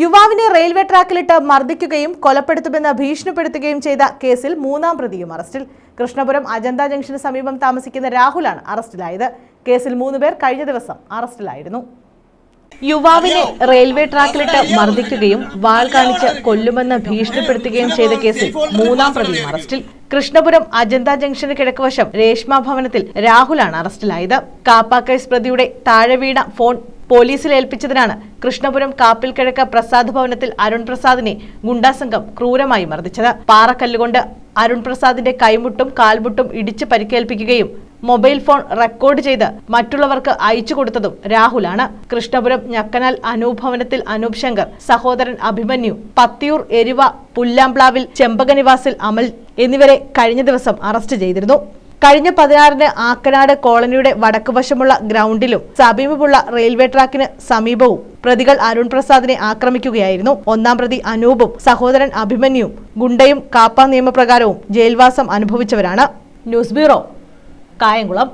യുവാവിനെ റെയിൽവേ ട്രാക്കിലിട്ട് മർദ്ദിക്കുകയും കൊലപ്പെടുത്തുമെന്ന് ഭീഷണിപ്പെടുത്തുകയും ചെയ്ത കേസിൽ മൂന്നാം പ്രതിയും അറസ്റ്റിൽ. കൃഷ്ണപുരം അജന്ത ജംഗ്ഷന് സമീപം താമസിക്കുന്ന രാഹുലാണ് അറസ്റ്റിലായത്. കേസിൽ മൂന്നുപേർ കഴിഞ്ഞ ദിവസം അറസ്റ്റിലായിരുന്നു. യുവാവിനെ റെയിൽവേ ട്രാക്കിലിട്ട് മർദ്ദിക്കുകയും വാൾ കാണിച്ച് കൊല്ലുമെന്ന് ഭീഷണിപ്പെടുത്തുകയും ചെയ്ത കേസിൽ മൂന്നാം പ്രതിയും അറസ്റ്റിൽ. കൃഷ്ണപുരം അജന്ത ജംഗ്ഷന് കിഴക്കുവശം രേഷ്മ ഭവനത്തിൽ രാഹുലാണ് അറസ്റ്റിലായത്. കാപ്പാക്കൈസ് പ്രതിയുടെ താഴെ വീണ ഫോൺ പോലീസിൽ ഏൽപ്പിച്ചതിനാണ് കൃഷ്ണപുരം കാപ്പിൽ കിഴക്ക് പ്രസാദ് ഭവനത്തിൽ അരുൺ പ്രസാദിനെ ഗുണ്ടാസംഘം ക്രൂരമായി മർദ്ദിച്ചത്. പാറക്കല്ലുകൊണ്ട് അരുൺ പ്രസാദിന്റെ കൈമുട്ടും കാൽമുട്ടും ഇടിച്ച് പരിക്കേൽപ്പിക്കുകയും മൊബൈൽ ഫോൺ റെക്കോർഡ് ചെയ്ത് മറ്റുള്ളവർക്ക് അയച്ചു കൊടുത്തതും രാഹുലാണ്. കൃഷ്ണപുരം ഞക്കനാൽ അനൂപ് ഭവനത്തിൽ അനൂപ് ശങ്കർ സഹോദരൻ അഭിമന്യു പത്തിയൂർ എരിവ പുല്ലാംപ്ലാവിൽ ചെമ്പകനിവാസിൽ അമൽ എന്നിവരെ കഴിഞ്ഞ ദിവസം അറസ്റ്റ് ചെയ്തിരുന്നു. കഴിഞ്ഞ പതിനാറിന് ആക്കനാട് കോളനിയുടെ വടക്കുവശമുള്ള ഗ്രൗണ്ടിലും സമീപമുള്ള റെയിൽവേ ട്രാക്കിന് സമീപവും പ്രതികൾ അരുൺ പ്രസാദിനെ ആക്രമിക്കുകയായിരുന്നു. ഒന്നാം പ്രതി അനൂപും സഹോദരൻ അഭിമന്യും ഗുണ്ടയും കാപ്പ നിയമപ്രകാരവും ജയിൽവാസം അനുഭവിച്ചവരാണ്. News bureau Kayamkulam.